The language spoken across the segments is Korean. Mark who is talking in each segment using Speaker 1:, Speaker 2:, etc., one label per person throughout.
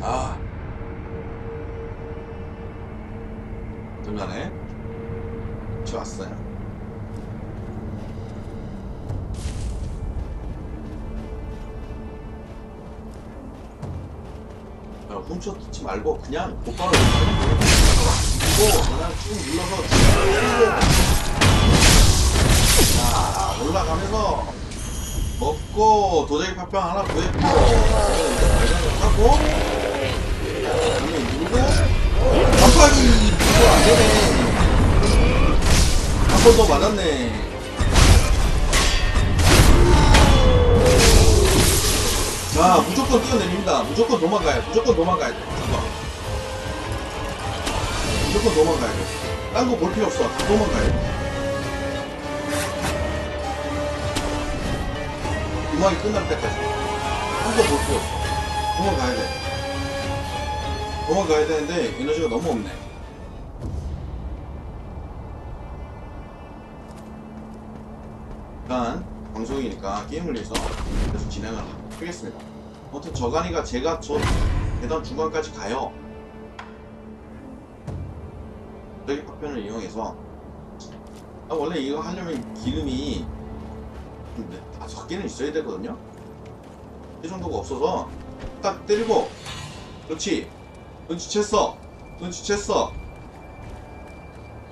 Speaker 1: 아. 중간에 좋았어요. 야, 훔쳐 듣지 말고 그냥 곧바로 그리고 그냥 쭉 눌러서 자 올라가면서 먹고 도자기 팥빵 하나 구했고 하고 깜빡이 이거 안 되네 한 번 더 맞았네 자 무조건 뛰어내립니다 무조건 도망가야 돼 무조건 도망가야 돼 이거. 무조건 도망가야 돼 딴 거 볼 필요 없어 다 도망가야 돼 음악이 끝날 때까지 한거볼 필요 없어 도망가야 돼 도망가야 되는데 에너지가 너무 없네. 일단 방송이니까 게임을 위해서 계속 진행을 하겠습니다. 아무튼 저간이가 제가 저 계단 중간까지 가요. 저기 파편을 이용해서. 아, 원래 이거 하려면 기름이 좀 다섯 개는 있어야 되거든요? 이 정도가 없어서 딱 때리고. 그렇지 눈치챘어 눈치챘어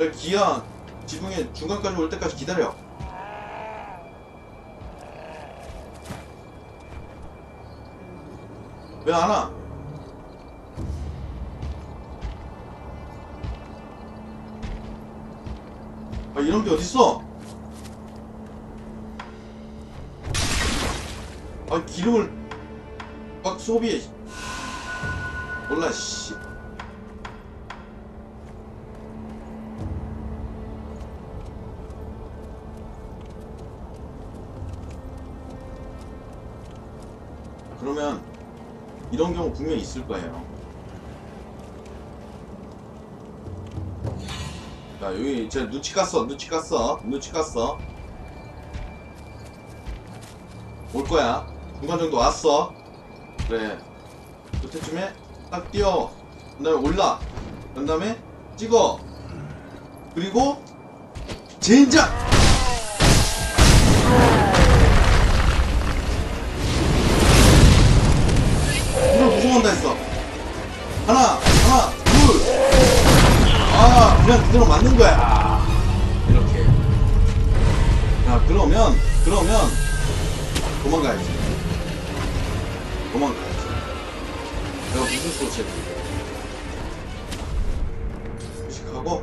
Speaker 1: 여기 기아 지붕에 중간까지 올 때까지 기다려 왜 안 와? 아 이런 게 어딨어? 아 기름을 막 소비해 몰라 씨. 그러면 이런 경우 분명히 있을 거예요. 자 여기 제 눈치 깠어 눈치 깠어 눈치 깠어. 올 거야. 중간 정도 왔어. 그래. 그때쯤에 딱 뛰어 그 다음에 올라. 그 다음에 찍어. 그리고 젠장! 이걸 구성한다 했어? 하나 하나 둘아 그냥 그대로 맞는 거야. 이렇게. 자 그러면 그러면 도망가야지. 도망가 수로 쳤지 무식하고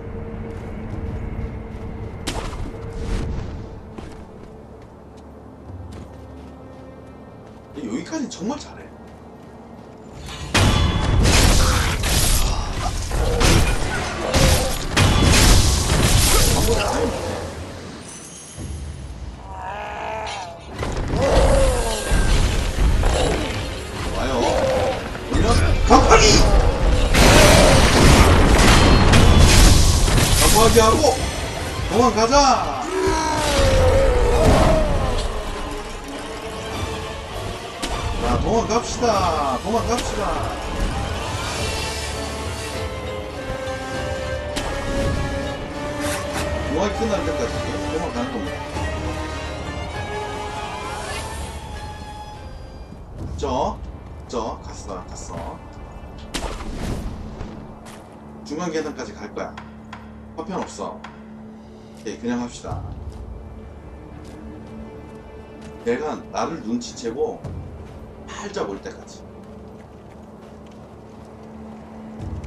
Speaker 1: 여기까지 정말 잘해. 아무것도 깜빡이 하고 도망가자! 자, 도망갑시다. 도망갑시다. 노화기 끝날 때까지 도망가는 겁니다. 저, 저, 갔어, 갔어. 중간 계단까지 갈 거야. 화편 없어. 오케이, 그냥 합시다. 얘가 나를 눈치채고 팔짝 올 때까지.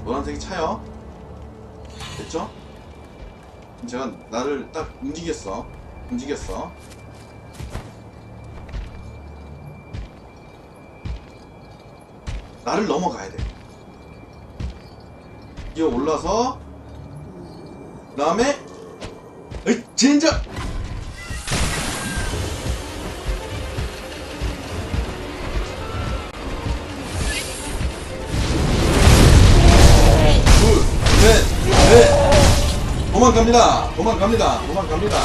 Speaker 1: 노란색이 차요. 됐죠? 제가 나를 딱 움직였어. 움직였어. 나를 넘어가야 돼. 뛰어 올라서 그 다음에 에이 진짜 둘셋넷 도망갑니다 도망갑니다 도망갑니다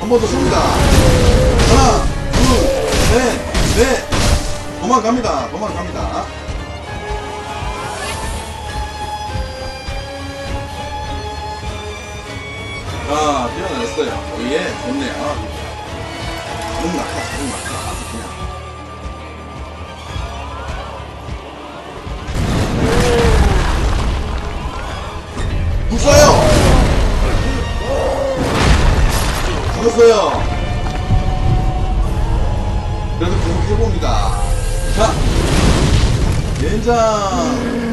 Speaker 1: 한번 번더 쏩니다. 하나, 둘, 셋, 넷. 도망갑니다. 도망갑니다. 자, 뛰어냈어요. 오 예, 좋네요. 자동 낙하, 자동 낙하. 아주 그냥. 불 쏴요! 죽었어요! 된장.